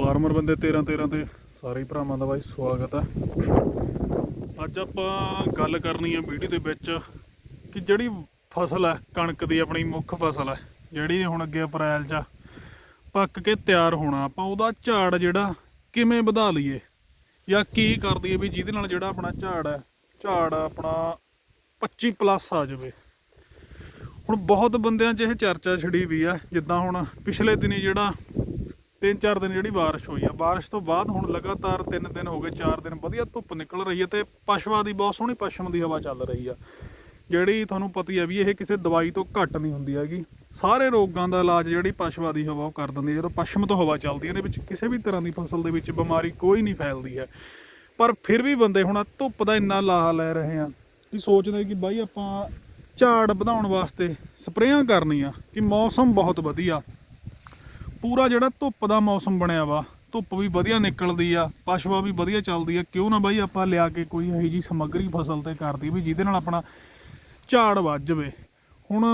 Farmer ਬੰਦੇ 13 13 ਤੇ ਸਾਰੇ ਭਰਾਵਾਂ ਦਾ ਬਾਈ ਸਵਾਗਤ ਹੈ ਅੱਜ ਆਪਾਂ ਗੱਲ ਕਰਨੀ ਆ ਵੀਡੀਓ ਦੇ ਵਿੱਚ ਕਿ ਜਿਹੜੀ ਫਸਲ ਹੈ ਕਣਕ ਦੀ ਆਪਣੀ ਮੁੱਖ ਫਸਲ ਹੈ ਜਿਹੜੀ ਹੁਣ ਅੱਗੇ ਅਪ੍ਰੈਲ 'ਚ ਪੱਕ ਕੇ ਤਿਆਰ ਹੋਣਾ। ਆਪਾਂ ਉਹਦਾ ਝਾੜ ਜਿਹੜਾ ਕਿਵੇਂ ਵਧਾ ਲਈਏ ਜਾਂ ਕੀ ਕਰ ਦਈਏ ਵੀ ਜਿਹਦੇ ਨਾਲ ਜਿਹੜਾ ਆਪਣਾ ਝਾੜ ਹੈ ਝਾੜ ਆਪਣਾ 25 ਪਲੱਸ ਆ ਜਾਵੇ। ਹੁਣ ਬਹੁਤ ਬੰਦਿਆਂ 'ਚ ਇਹ ਚਰਚਾ ਛਿੜੀ ਵੀ ਆ, ਜਿੱਦਾਂ ਹੁਣ ਪਿਛਲੇ ਦਿਨੀ ਜਿਹੜਾ ਤਿੰਨ ਚਾਰ ਦਿਨ ਜਿਹੜੀ ਬਾਰਿਸ਼ ਹੋਈ ਆ। ਬਾਰਿਸ਼ ਤੋਂ ਬਾਅਦ ਹੁਣ ਲਗਾਤਾਰ ਤਿੰਨ ਦਿਨ ਹੋ ਗਏ, ਚਾਰ ਦਿਨ ਵਧੀਆ ਧੁੱਪ ਨਿਕਲ ਰਹੀ ਹੈ ਤੇ ਪਸ਼ਵਾ ਦੀ ਬਹੁਤ ਸੋਹਣੀ ਪਸ਼ਮ ਦੀ ਹਵਾ ਚੱਲ ਰਹੀ ਆ। ਜਿਹੜੀ ਤੁਹਾਨੂੰ ਪਤਾ ਹੀ ਆ ਵੀ ਇਹ ਕਿਸੇ ਦਵਾਈ ਤੋਂ ਘੱਟ ਨਹੀਂ ਹੁੰਦੀ ਹੈਗੀ। ਸਾਰੇ ਰੋਗਾਂ ਦਾ ਇਲਾਜ ਜਿਹੜੀ ਪਸ਼ਵਾ ਦੀ ਹਵਾ ਉਹ ਕਰ ਦਿੰਦੀ ਹੈ ਜਦੋਂ ਪਸ਼ਮ ਤੋਂ ਹਵਾ ਚੱਲਦੀ ਹੈ ਇਹਦੇ ਵਿੱਚ ਕਿਸੇ ਵੀ ਤਰ੍ਹਾਂ ਦੀ ਫਸਲ ਦੇ ਵਿੱਚ ਬਿਮਾਰੀ ਕੋਈ ਨਹੀਂ ਫੈਲਦੀ ਹੈ। ਪਰ ਫਿਰ ਵੀ ਬੰਦੇ ਹੁਣ ਧੁੱਪ ਦਾ ਇੰਨਾ ਲਾਹਾ ਲੈ ਰਹੇ ਆ ਕਿ ਸੋਚਦੇ ਕਿ ਬਾਈ ਆਪਾਂ ਝਾੜ ਵਧਾਉਣ ਵਾਸਤੇ ਸਪਰੇਆਂ ਕਰਨੀਆਂ ਕਿ ਮੌਸਮ ਬਹੁਤ ਵਧੀਆ। ਪੂਰਾ ਜਿਹੜਾ ਧੁੱਪ ਦਾ ਮੌਸਮ ਬਣਿਆ ਵਾ, ਧੁੱਪ ਵੀ ਵਧੀਆ ਨਿਕਲਦੀ ਆ, ਪਸ਼ੂਆ ਵੀ ਵਧੀਆ ਚੱਲਦੀ ਆ, ਕਿਉਂ ਨਾ ਬਾਈ ਆਪਾਂ ਲਿਆ ਕੇ ਕੋਈ ਇਹੋ ਜੀ ਸਮੱਗਰੀ ਫਸਲ ਤੇ ਕਰਦੀ ਵੀ ਜਿਹਦੇ ਨਾਲ ਆਪਣਾ ਝਾੜ ਵੱਧ ਜਾਵੇ। ਹੁਣ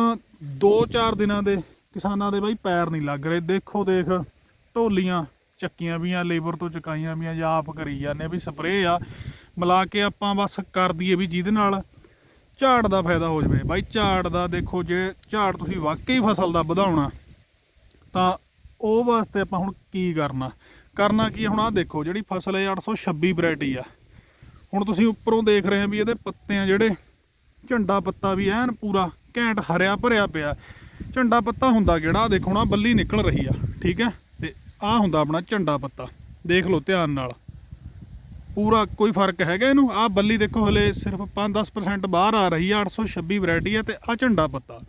2-4 ਦਿਨਾਂ ਦੇ ਕਿਸਾਨਾਂ ਦੇ ਬਾਈ ਪੈਰ ਨਹੀਂ ਲੱਗ ਰਹੇ। ਦੇਖੋ ਦੇਖ, ਢੋਲੀਆਂ ਚੱਕੀਆਂ ਵੀਆਂ ਲੇਬਰ ਤੋਂ ਚੁਕਾਈਆਂ ਵੀਆਂ ਜਾਂ ਆਪ ਕਰੀ ਜਾਂਦੇ ਵੀ ਸਪਰੇਅ ਆ, ਮਿਲਾ ਕੇ ਆਪਾਂ ਬਸ ਕਰ ਦਈਏ ਵੀ ਜਿਹਦੇ ਨਾਲ ਝਾੜ ਦਾ ਫਾਇਦਾ ਹੋ ਜਾਵੇ। ਬਾਈ ਝਾੜ ਦਾ ਦੇਖੋ, ਜੇ ਝਾੜ ਤੁਸੀਂ ਵਾਕਈ ਫਸਲ ਦਾ ਵਧਾਉਣਾ, ਤਾਂ ਉਹ ਵਾਸਤੇ ਆਪਾਂ ਹੁਣ ਕੀ ਕਰਨਾ? ਕਰਨਾ ਕੀ ਆ? ਹੁਣ ਆਹ ਦੇਖੋ, ਜਿਹੜੀ ਫਸਲ ਹੈ 826 ਵੈਰਾਈਟੀ ਆ। ਹੁਣ ਤੁਸੀਂ ਉੱਪਰੋਂ ਦੇਖ ਰਹੇ ਆ ਵੀ ਇਹਦੇ ਪੱਤੇ ਆ ਜਿਹੜੇ ਝੰਡਾ ਪੱਤਾ ਵੀ ਐਨ ਪੂਰਾ ਘੈਂਟ ਹਰਿਆ ਭਰਿਆ ਪਿਆ। ਝੰਡਾ ਪੱਤਾ ਹੁੰਦਾ ਕਿਹੜਾ? ਆਹ ਦੇਖੋ ਨਾ ਬੱਲੀ ਨਿਕਲ ਰਹੀ ਆ, ਠੀਕ ਹੈ? ਤੇ ਆਹ ਹੁੰਦਾ ਆਪਣਾ ਝੰਡਾ ਪੱਤਾ। ਦੇਖ ਲਓ ਧਿਆਨ ਨਾਲ। ਪੂਰਾ ਕੋਈ ਫ਼ਰਕ ਹੈਗਾ ਇਹਨੂੰ? ਆਹ ਬੱਲੀ ਦੇਖੋ ਹਲੇ ਸਿਰਫ 5-10% ਬਾਹਰ ਆ ਰਹੀ ਆ 826 ਵੈਰਾਈਟੀ ਆ ਤੇ ਆਹ ਝੰਡਾ ਪੱਤਾ।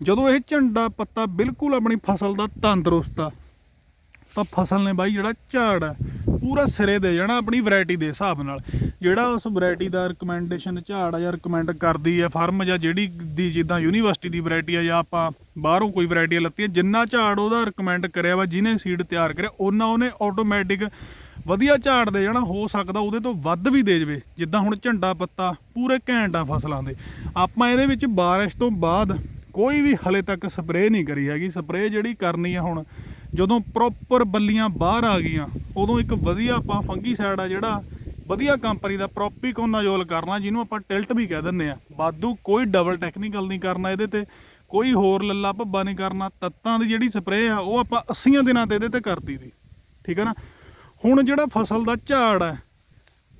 ਜਦੋਂ ਇਹ ਝੰਡਾ ਪੱਤਾ ਬਿਲਕੁਲ ਆਪਣੀ ਫਸਲ ਦਾ ਤੰਦਰੁਸਤ ਆ, ਤਾਂ ਫਸਲ ਨੇ ਬਾਈ ਜਿਹੜਾ ਝਾੜ ਆ, ਪੂਰਾ ਸਿਰੇ ਦੇ ਜਾਣਾ ਆਪਣੀ ਵੈਰਾਈਟੀ ਦੇ ਹਿਸਾਬ ਨਾਲ। ਜਿਹੜਾ ਉਸ ਵੈਰਾਈਟੀ ਦਾ ਰਿਕਮੈਂਡੇਸ਼ਨ ਝਾੜ ਆ ਜਾਂ ਰਿਕਮੈਂਡ ਕਰਦੀ ਆ ਫਾਰਮ ਜਾਂ ਜਿਹੜੀ ਦੀ ਜਿੱਦਾਂ ਯੂਨੀਵਰਸਿਟੀ ਦੀ ਵੈਰਾਈਟੀ ਆ ਜਾਂ ਆਪਾਂ ਬਾਹਰੋਂ ਕੋਈ ਵੈਰਾਈਟੀ ਲੱਤੀ ਜਿੰਨਾ ਝਾੜ ਉਹਦਾ ਰਿਕਮੈਂਡ ਕਰਿਆ ਵਾ, ਜਿਹਨੇ ਸੀਡ ਤਿਆਰ ਕਰਿਆ ਉਹਨਾਂ ਉਹਨੇ ਆਟੋਮੈਟਿਕ ਵਧੀਆ ਝਾੜ ਦੇ ਜਾਣਾ, ਹੋ ਸਕਦਾ ਉਹਦੇ ਤੋਂ ਵੱਧ ਵੀ ਦੇ ਜਵੇ। ਜਿੱਦਾਂ ਹੁਣ ਝੰਡਾ ਪੱਤਾ ਪੂਰੇ ਘੈਂਟ ਆ ਫਸਲਾਂ ਦੇ। ਆਪਾਂ ਇਹਦੇ ਵਿੱਚ ਬਾਰਿਸ਼ ਤੋਂ ਬਾਅਦ ਕੋਈ ਵੀ ਹਲੇ ਤੱਕ ਸਪਰੇਅ ਨਹੀਂ ਕਰੀ ਹੈਗੀ। ਸਪਰੇਅ ਜਿਹੜੀ ਕਰਨੀ ਆ ਹੁਣ, ਜਦੋਂ ਪ੍ਰੋਪਰ ਬੱਲੀਆਂ ਬਾਹਰ ਆ ਗਈਆਂ, ਉਦੋਂ ਇੱਕ ਵਧੀਆ ਆਪਾਂ ਫੰਗੀਸਾਈਡ ਆ ਜਿਹੜਾ ਵਧੀਆ ਕੰਪਨੀ ਦਾ ਪ੍ਰੋਪੀਕੋਨਾਜੋਲ ਕਰਨਾ, ਜਿਹਨੂੰ ਆਪਾਂ ਟਿਲਟ ਵੀ ਕਹਿ ਦਿੰਦੇ ਆ। ਬਾਦੂ ਕੋਈ ਡਬਲ ਟੈਕਨੀਕਲ ਨਹੀਂ ਕਰਨਾ ਇਹਦੇ ਤੇ, ਕੋਈ ਹੋਰ ਲੱਲਾ ਭੱਬਾ ਨਹੀਂ ਕਰਨਾ। ਤੱਤਾਂ ਦੀ ਜਿਹੜੀ ਸਪਰੇਅ ਆ, ਉਹ ਆਪਾਂ 80 ਦਿਨਾਂ ਤੇ ਇਹਦੇ ਤੇ ਕਰਤੀ ਦੀ ਠੀਕ ਹੈ ਨਾ? ਹੁਣ ਜਿਹੜਾ ਫਸਲ ਦਾ ਝਾੜ ਹੈ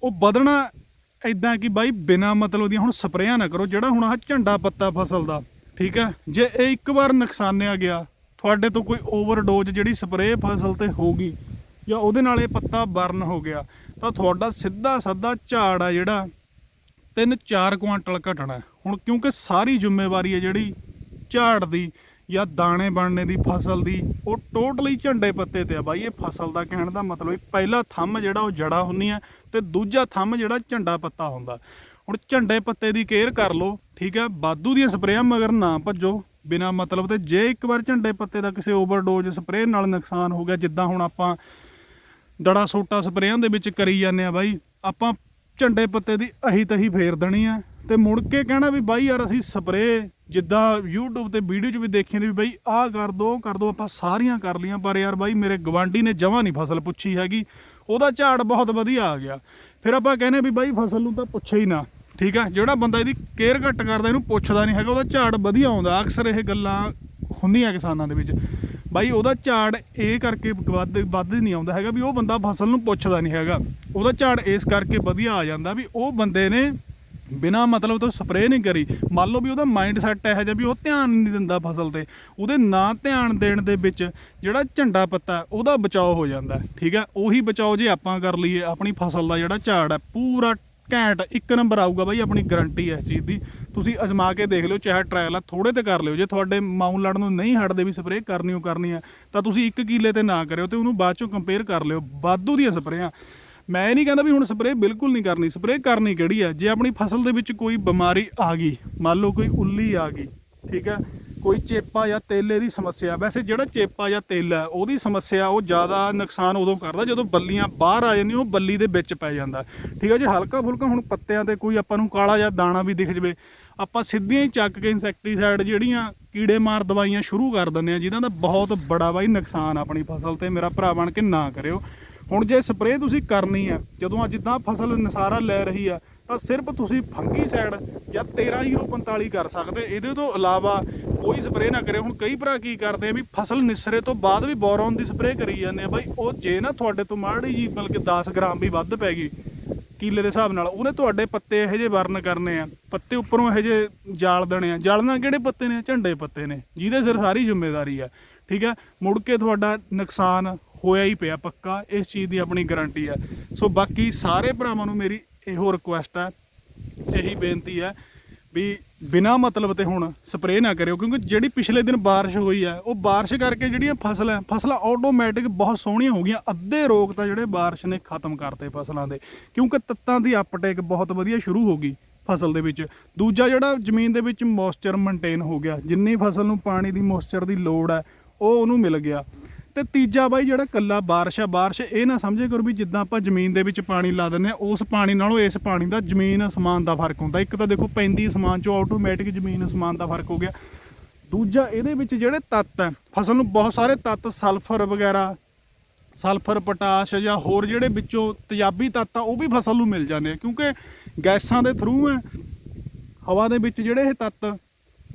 ਉਹ ਵਧਣਾ ਇਦਾਂ ਕਿ ਬਾਈ ਬਿਨਾ ਮਤਲਬ ਦੀਆਂ ਹੁਣ ਸਪਰੇਆਂ ਨਾ ਕਰੋ, ਜਿਹੜਾ ਹੁਣ ਆਹ ਝੰਡਾ ਪੱਤਾ ਫਸਲ ਦਾ। ਠੀਕ ਹੈ? ਜੇ ਇਹ ਇੱਕ ਵਾਰ ਨੁਕਸਾਨਿਆ ਗਿਆ, ਤੁਹਾਡੇ ਤੋਂ ਕੋਈ ਓਵਰਡੋਜ਼ ਜਿਹੜੀ ਸਪਰੇਅ ਫਸਲ ਤੇ ਹੋਗੀ ਜਾਂ ਉਹਦੇ ਨਾਲ ਇਹ ਪੱਤਾ ਬਰਨ ਹੋ ਗਿਆ, ਤਾਂ ਤੁਹਾਡਾ ਸਿੱਧਾ ਸਾਦਾ ਝਾੜ ਆ ਜਿਹੜਾ 3-4 ਕੁਆਂਟਲ ਘਟਣਾ ਹੁਣ ਕਿਉਂਕਿ ਸਾਰੀ ਜ਼ਿੰਮੇਵਾਰੀ ਹੈ ਜਿਹੜੀ ਝਾੜ ਦੀ ਜਾਂ ਦਾਣੇ ਬਣਨੇ ਦੀ, ਫਸਲ ਦੀ, ਉਹ ਟੋਟਲੀ ਝੰਡੇ ਪੱਤੇ ਤੇ ਆ ਬਾਈ। ਇਹ ਫਸਲ ਦਾ ਕਹਿਣ ਦਾ ਮਤਲਬ ਇਹ ਪਹਿਲਾ ਥੰਮ ਜਿਹੜਾ ਉਹ ਜੜਾ ਹੁੰਦੀਆਂ ਤੇ ਦੂਜਾ ਥੰਮ ਜਿਹੜਾ ਝੰਡਾ ਪੱਤਾ ਹੁੰਦਾ। ਹੁਣ ਝੰਡੇ ਪੱਤੇ ਦੀ ਕੇਅਰ ਕਰ ਲਓ ਠੀਕ ਹੈ, ਬਾਦੂ ਦੀਆਂ ਸਪਰੇਆਂ ਮਗਰ ਨਾ ਭੱਜੋ, ਬਿਨਾ ਮਤਲਬ ਤੇ ਜੇ ਇੱਕ ਵਾਰ ਝੰਡੇ ਪੱਤੇ ਦਾ ਕਿਸੇ ਓਵਰਡੋਜ਼ ਸਪਰੇਅ ਨਾਲ ਨੁਕਸਾਨ ਹੋ ਗਿਆ, ਜਿੱਦਾਂ ਹੁਣ ਆਪਾਂ ਦੜਾ ਸੋਟਾ ਸਪਰੇਆਂ ਦੇ ਵਿੱਚ ਕਰੀ ਜਾਂਦੇ ਆ ਬਾਈ, ਆਪਾਂ ਝੰਡੇ ਪੱਤੇ ਦੀ ਅਹੀ ਤਹੀ ਫੇਰ ਦੇਣੀ ਆ ਤੇ ਮੁੜ ਕੇ ਕਹਿਣਾ ਵੀ ਬਾਈ ਯਾਰ ਅਸੀਂ ਸਪਰੇਅ, ਜਿੱਦਾਂ YouTube ਤੇ ਵੀਡੀਓ 'ਚ ਵੀ ਦੇਖੀ ਨੇ ਵੀ ਬਾਈ, ਆਹ ਕਰ ਦੋ, ਉਹ ਕਰ ਦੋ, ਆਪਾਂ ਸਾਰੀਆਂ ਕਰ ਲੀਆਂ ਪਰ ਯਾਰ ਬਾਈ ਮੇਰੇ ਗਵਾਂਢੀ ਨੇ ਜਮਾਂ ਨਹੀਂ ਫਸਲ ਪੁੱਛੀ ਹੈਗੀ। ਉਹਦਾ ਝਾੜ ਬਹੁਤ ਵਧੀਆ ਆ ਗਿਆ। ਫਿਰ ਆਪਾਂ ਕਹਿੰਦੇ ਵੀ ਬਾਈ ਫਸਲ ਨੂੰ ਤਾਂ ਪੁੱਛੇ ਹੀ ਨਾ। ਠੀਕ ਆ? ਜਿਹੜਾ ਬੰਦਾ ਇਹਦੀ ਕੇਅਰ ਘੱਟ ਕਰਦਾ, ਇਹਨੂੰ ਪੁੱਛਦਾ ਨਹੀਂ ਹੈਗਾ, ਉਹਦਾ ਝਾੜ ਵਧੀਆ ਆਉਂਦਾ। ਅਕਸਰ ਇਹ ਗੱਲਾਂ ਹੁੰਦੀਆਂ ਕਿਸਾਨਾਂ ਦੇ ਵਿੱਚ। ਬਾਈ, ਉਹਦਾ ਝਾੜ ਇਹ ਕਰਕੇ ਵੱਧ ਵੱਧ ਨਹੀਂ ਆਉਂਦਾ ਹੈਗਾ ਵੀ ਉਹ ਬੰਦਾ ਫਸਲ ਨੂੰ ਪੁੱਛਦਾ ਨਹੀਂ ਹੈਗਾ। ਉਹਦਾ ਝਾੜ ਇਸ ਕਰਕੇ ਵਧੀਆ ਆ ਜਾਂਦਾ ਵੀ ਉਹ ਬੰਦੇ ਨੇ ਬਿਨਾ ਮਤਲਬ ਤੋਂ ਸਪਰੇਅ ਨਹੀਂ ਕਰੀ। ਮੰਨ ਲਓ ਵੀ ਉਹਦਾ ਮਾਈਂਡ ਸੈੱਟ ਇਹੋ ਜਿਹਾ ਵੀ ਉਹ ਧਿਆਨ ਨਹੀਂ ਦਿੰਦਾ ਫਸਲ ਤੇ। ਉਹਦੇ ਨਾ ਧਿਆਨ ਦੇਣ ਦੇ ਵਿੱਚ ਜਿਹੜਾ ਝੰਡਾ ਪੱਤਾ, ਉਹਦਾ ਬਚਾਓ ਹੋ ਜਾਂਦਾ। ਠੀਕ ਹੈ ਉਹੀ ਬਚਾਓ ਜੇ ਆਪਾਂ ਕਰ ਲਈਏ, ਆਪਣੀ ਫਸਲ ਦਾ ਜਿਹੜਾ ਝਾੜ ਹੈ, ਪੂਰਾ ਘੈਂਟ ਇੱਕ ਨੰਬਰ ਆਊਗਾ ਬਾਈ, ਆਪਣੀ ਗਾਰੰਟੀ ਹੈ ਇਸ ਚੀਜ਼ ਦੀ। ਤੁਸੀਂ ਅਜ਼ਮਾ ਕੇ ਦੇਖ ਲਿਓ, ਚਾਹੇ ਟ੍ਰਾਇਲ ਆ ਥੋੜੇ ਤੇ ਕਰ ਲਿਓ। ਜੇ ਤੁਹਾਡੇ ਮਾਊਨ ਲੜਨ ਨੂੰ ਨਹੀਂ ਹਟਦੇ ਵੀ ਸਪਰੇਅ ਕਰਨੀ ਉਹ ਕਰਨੀ ਹੈ ਤਾਂ ਤੁਸੀਂ ਇੱਕ ਕਿੱਲੇ ਤੇ ਨਾ ਕਰਿਓ ਤੇ ਉਹਨੂੰ ਬਾਅਦ ਚੋਂ ਕੰਪੇਅਰ ਕਰ ਲਿਓ। ਵਾਧੂ ਦੀਆਂ ਸਪਰੇਆਂ ਮੈਂ ਇਹ ਨਹੀਂ ਕਹਿੰਦਾ ਵੀ ਹੁਣ ਸਪਰੇਅ ਬਿਲਕੁਲ ਨਹੀਂ ਕਰਨੀ ਸਪਰੇਅ ਕਰਨੀ ਕਿਹੜੀ ਹੈ ਜੇ ਆਪਣੀ ਫਸਲ ਦੇ ਵਿੱਚ ਕੋਈ ਬਿਮਾਰੀ ਆ ਗਈ, ਮੰਨ ਲਓ ਕੋਈ ਉੱਲੀ ਆ ਗਈ, ਠੀਕ ਹੈ ਕੋਈ ਚੇਪਾ ਜਾਂ ਤੇਲੇ ਦੀ ਸਮੱਸਿਆ ਵੈਸੇ ਜਿਹੜਾ ਚੇਪਾ ਜਾਂ ਤੇਲਾ ਹੈ, ਉਹਦੀ ਸਮੱਸਿਆ ਉਹ ਜ਼ਿਆਦਾ ਨੁਕਸਾਨ ਉਦੋਂ ਕਰਦਾ ਜਦੋਂ ਬੱਲੀਆਂ ਬਾਹਰ ਆ ਜਾਂਦੀਆਂ ਉਹ ਬੱਲੀ ਦੇ ਵਿੱਚ ਪੈ ਜਾਂਦਾ। ਠੀਕ ਹੈ ਜੇ ਹਲਕਾ ਫੁਲਕਾ ਹੁਣ ਪੱਤਿਆਂ ਤੇ ਕੋਈ ਆਪਾਂ ਨੂੰ ਕਾਲਾ ਜਾਂ ਦਾਣਾ ਵੀ ਦਿਖ ਜਵੇ। ਆਪਾਂ ਸਿੱਧੀਆਂ ਹੀ ਚੱਕ ਕੇ ਇਨਸੈਕਟੀਸਾਈਡ ਜਿਹੜੀਆਂ ਕੀੜੇ ਮਾਰ ਦਵਾਈਆਂ ਸ਼ੁਰੂ ਕਰ ਦਿੰਦੇ ਆ ਜਿਨ੍ਹਾਂ ਦਾ ਬਹੁਤ ਬੜਾ ਬਾਈ ਨੁਕਸਾਨ ਆਪਣੀ ਫਸਲ ਤੇ ਮੇਰਾ ਭਰਾ ਬਣ ਕੇ ਨਾ ਕਰਿਓ। ਹੁਣ ਜੇ ਸਪਰੇਅ ਤੁਸੀਂ ਕਰਨੀ ਆ ਜਦੋਂ ਜਿੱਦਾਂ ਫਸਲ ਨਸਾਰਾ ਲੈ ਰਹੀ ਆ ਤਾਂ ਸਿਰਫ ਤੁਸੀਂ ਫੰਗੀਸਾਈਡ ਜਾਂ 13045 ਕਰ ਸਕਦੇ। ਇਹਦੇ ਤੋਂ ਇਲਾਵਾ ਕੋਈ ਸਪਰੇਅ ਨਾ ਕਰੇ। ਹੁਣ ਕਈ ਭਰਾ ਕੀ ਕਰਦੇ ਆ ਵੀ ਫਸਲ ਨਿਸਰੇ ਤੋਂ ਬਾਅਦ ਵੀ ਬੋਰੋਨ ਦੀ ਸਪਰੇਅ ਕਰੀ ਜਾਂਦੇ ਆ। ਬਾਈ ਉਹ ਜੇ ਨਾ ਤੁਹਾਡੇ ਤੋਂ ਮਾੜੀ ਜੀ ਬਲਕਿ 10 ਗ੍ਰਾਮ ਵੀ ਵੱਧ ਪੈ ਗਈ ਕੀਲੇ ਦੇ ਹਿਸਾਬ ਨਾਲ, ਉਹਨੇ ਤੁਹਾਡੇ ਪੱਤੇ ਇਹੋ ਜਿਹੇ ਵਰਨ ਕਰਨੇ ਆ। ਪੱਤੇ ਉੱਪਰੋਂ ਇਹੋ ਜਿਹੇ ਜਾਲ ਦੇਣੇ ਆ। ਜਾਲਣਾ ਕਿਹੜੇ ਪੱਤੇ ਨੇ? ਝੰਡੇ ਪੱਤੇ ਨੇ। ਜਿਹਦੇ ਸਿਰ ਸਾਰੀ ਜ਼ਿੰਮੇਵਾਰੀ ਆ। ਠੀਕ ਆ? ਮੁੜ ਕੇ ਤੁਹਾਡਾ ਨੁਕਸਾਨ ਹੋਇਆ ਹੀ ਪਿਆ, ਪੱਕਾ। ਇਸ ਚੀਜ਼ ਦੀ ਆਪਣੀ ਗਾਰੰਟੀ ਆ। ਸੋ ਬਾਕੀ ਸਾਰੇ ਭਰਾਵਾਂ ਨੂੰ ਮੇਰੀ ਇਹੋ ਰਿਕੁਐਸਟ ਆ, ਇਹੀ ਬੇਨਤੀ ਹੈ ਵੀ ਬਿਨਾ ਮਤਲਬ ਤੇ ਹੁਣ ਸਪਰੇਅ ਨਾ ਕਰਿਓ, ਕਿਉਂਕਿ ਜਿਹੜੀ ਪਿਛਲੇ ਦਿਨ ਬਾਰਿਸ਼ ਹੋਈ ਆ, ਉਹ ਬਾਰਿਸ਼ ਕਰਕੇ ਜਿਹੜੀਆਂ ਫਸਲਾਂ ਫਸਲਾਂ ਆਟੋਮੈਟਿਕ ਬਹੁਤ ਸੋਹਣੀਆਂ ਹੋ ਗਈਆਂ। ਅੱਧੇ ਰੋਗ ਤਾਂ ਜਿਹੜੇ ਬਾਰਿਸ਼ ਨੇ ਖਤਮ ਕਰਤੇ ਫਸਲਾਂ ਦੇ, ਕਿਉਂਕਿ ਤੱਤਾਂ ਦੀ ਅਪਟੇਕ ਬਹੁਤ ਵਧੀਆ ਸ਼ੁਰੂ ਹੋ ਗਈ ਫਸਲ ਦੇ ਵਿੱਚ। ਦੂਜਾ ਜਿਹੜਾ ਜ਼ਮੀਨ ਦੇ ਵਿੱਚ ਮੋਇਸਚਰ ਮੇਨਟੇਨ ਹੋ ਗਿਆ, ਜਿੰਨੀ ਫਸਲ ਨੂੰ ਪਾਣੀ ਦੀ ਮੋਇਸਚਰ ਦੀ ਲੋੜ ਹੈ, ਉਹ ਉਹਨੂੰ ਮਿਲ ਗਿਆ। ਤੇ ਤੀਜਾ ਬਾਈ ਜਿਹੜਾ ਕੱਲਾ ਬਾਰਿਸ਼ ਆ, ਬਾਰਿਸ਼ ਇਹ ਨਾ ਸਮਝੇ ਕਰੋ ਵੀ ਜਿੱਦਾਂ ਆਪਾਂ ਜ਼ਮੀਨ ਦੇ ਵਿੱਚ ਪਾਣੀ ਲਾ ਦਿੰਦੇ ਆ ਉਸ ਪਾਣੀ ਨਾਲੋਂ ਇਸ ਪਾਣੀ ਦਾ ਜ਼ਮੀਨ ਅਸਮਾਨ ਦਾ ਫ਼ਰਕ ਹੁੰਦਾ। ਇੱਕ ਤਾਂ ਦੇਖੋ ਪੈਂਦੀ ਅਸਮਾਨ ਚੋਂ ਆਟੋਮੈਟਿਕ ਜ਼ਮੀਨ ਅਸਮਾਨ ਦਾ ਫ਼ਰਕ ਹੋ ਗਿਆ। ਦੂਜਾ ਇਹਦੇ ਵਿੱਚ ਜਿਹੜੇ ਤੱਤ ਹੈ ਫਸਲ ਨੂੰ ਬਹੁਤ ਸਾਰੇ ਤੱਤ, ਸਲਫਰ ਵਗੈਰਾ, ਸਲਫਰ, ਪੋਟਾਸ਼ ਜਾਂ ਹੋਰ ਜਿਹੜੇ ਵਿੱਚੋਂ ਤੇਜ਼ਾਬੀ ਤੱਤ ਆ, ਉਹ ਵੀ ਫਸਲ ਨੂੰ ਮਿਲ ਜਾਂਦੇ ਆ। ਕਿਉਂਕਿ ਗੈਸਾਂ ਦੇ ਥਰੂ ਹੈ ਹਵਾ ਦੇ ਵਿੱਚ ਜਿਹੜੇ ਇਹ ਤੱਤ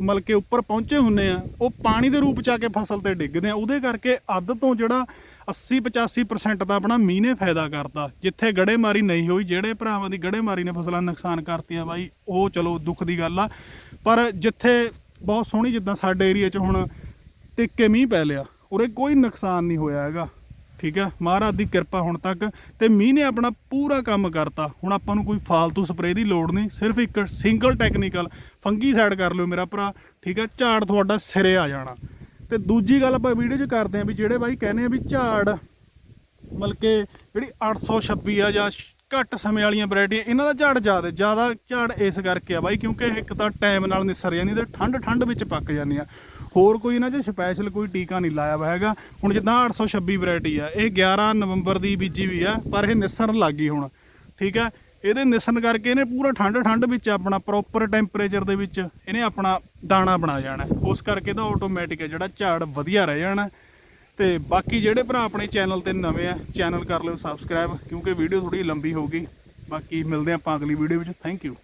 ਮਲ ਕੇ ਉੱਪਰ ਪਹੁੰਚੇ ਹੁੰਨੇ ਆ, ਉਹ ਪਾਣੀ ਦੇ ਰੂਪ ਚ ਆ ਕੇ ਫਸਲ ਤੇ ਡਿੱਗਦੇ ਆ। ਉਹਦੇ ਕਰਕੇ ਅੱਧ ਤੋਂ ਜਿਹੜਾ 80 85% ਦਾ ਆਪਣਾ ਮੀਂਹ ਨੇ ਫਾਇਦਾ ਕਰਤਾ। ਜਿੱਥੇ ਗੜੇਮਾਰੀ ਨਹੀਂ ਹੋਈ, ਜਿਹੜੇ ਭਰਾਵਾਂ ਦੀ ਗੜੇਮਾਰੀ ਨੇ ਫਸਲਾਂ ਨੁਕਸਾਨ ਕਰਤੀਆਂ ਬਾਈ, ਉਹ ਚਲੋ ਦੁੱਖ ਦੀ ਗੱਲ ਆ। ਪਰ ਜਿੱਥੇ ਬਹੁਤ ਸੋਹਣੀ ਜਿੱਦਾਂ ਸਾਡੇ ਏਰੀਆ 'ਚ ਹੁਣ ਟਿੱਕੇ ਮੀਂਹ ਪੈ ਲਿਆ, ਉਰੇ ਕੋਈ ਨੁਕਸਾਨ ਨਹੀਂ ਹੋਇਆ ਹੈਗਾ। ਠੀਕ ਹੈ ਮਹਾਰਾਜ ਦੀ ਕਿਰਪਾ ਹੁਣ ਤੱਕ ਤੇ ਮੀਂਹ ਨੇ ਆਪਣਾ ਪੂਰਾ ਕੰਮ ਕਰਤਾ। ਹੁਣ ਆਪਾਂ ਨੂੰ ਕੋਈ ਫਾਲਤੂ ਸਪਰੇਅ ਦੀ ਲੋੜ ਨਹੀਂ। ਸਿਰਫ ਇੱਕ ਸਿੰਗਲ ਟੈਕਨੀਕਲ ਫੰਗੀ ਸਾਈਡ ਕਰ ਲਿਓ ਮੇਰਾ ਭਰਾ, ਠੀਕ ਹੈ ਝਾੜ ਤੁਹਾਡਾ ਸਿਰੇ ਆ ਜਾਣਾ। ਤੇ ਦੂਜੀ ਗੱਲ ਆਪਾਂ ਵੀਡੀਓ 'ਚ ਕਰਦੇ ਆਂ ਵੀ ਜਿਹੜੇ ਬਾਈ ਕਹਿੰਦੇ ਆ ਵੀ ਝਾੜ, ਮਤਲਬ ਕਿ ਜਿਹੜੀ 826 ਆ ਜਾਂ ਘੱਟ ਸਮੇਂ ਵਾਲੀਆਂ ਵੈਰਾਈਟੀਆਂ, ਇਹਨਾਂ ਦਾ ਝਾੜ ਜ਼ਿਆਦਾ ਜ਼ਿਆਦਾ ਝਾੜ ਇਸ ਕਰਕੇ ਆ ਬਾਈ ਕਿਉਂਕਿ ਇੱਕ ਤਾਂ ਟਾਈਮ ਨਾਲ ਨਿਸਰ ਜਾਂਦੀ ਤੇ ਠੰਡ ਠੰਡ ਵਿੱਚ ਪੱਕ ਜਾਂਦੀਆਂ ਹੋਰ ਕੋਈ ਇਹਨਾਂ 'ਚ ਸਪੈਸ਼ਲ ਕੋਈ ਟੀਕਾ ਨਹੀਂ ਲਾਇਆ ਹੋਇਆ ਹੈਗਾ। ਹੁਣ ਜਿੱਦਾਂ 826 ਵੈਰਾਈਟੀ ਆ, ਇਹ 11 ਨਵੰਬਰ ਦੀ ਬੀਜੀ ਵੀ ਆ, ਪਰ ਇਹ ਨਿਸਰਨ ਲੱਗ ਗਈ ਹੁਣ, ਠੀਕ ਆ? ਇਹਦੇ ਨਿਸਰਨ ਕਰਕੇ ਇਹਨੇ ਪੂਰਾ ਠੰਡ ਠੰਡ ਵਿੱਚ ਆਪਣਾ ਪ੍ਰੋਪਰ ਟੈਂਪਰੇਚਰ ਦੇ ਵਿੱਚ ਇਹਨੇ ਆਪਣਾ ਦਾਣਾ ਬਣਾ ਜਾਣਾ। ਉਸ ਕਰਕੇ ਇਹਦਾ ਆਟੋਮੈਟਿਕ ਹੈ ਜਿਹੜਾ ਝਾੜ ਵਧੀਆ ਰਹਿ ਜਾਣਾ। ਤੇ ਬਾਕੀ ਜਿਹੜੇ ਭਰਾ ਆਪਣੇ ਚੈਨਲ ਤੇ ਨਵੇਂ ਆ ਚੈਨਲ ਕਰ ਲਿਓ ਸਬਸਕ੍ਰਾਈਬ ਕਿਉਂਕਿ ਵੀਡੀਓ ਥੋੜੀ ਲੰਬੀ ਹੋਊਗੀ ਬਾਕੀ ਮਿਲਦੇ ਆਪਾਂ ਅਗਲੀ ਵੀਡੀਓ ਵਿੱਚ। Thank you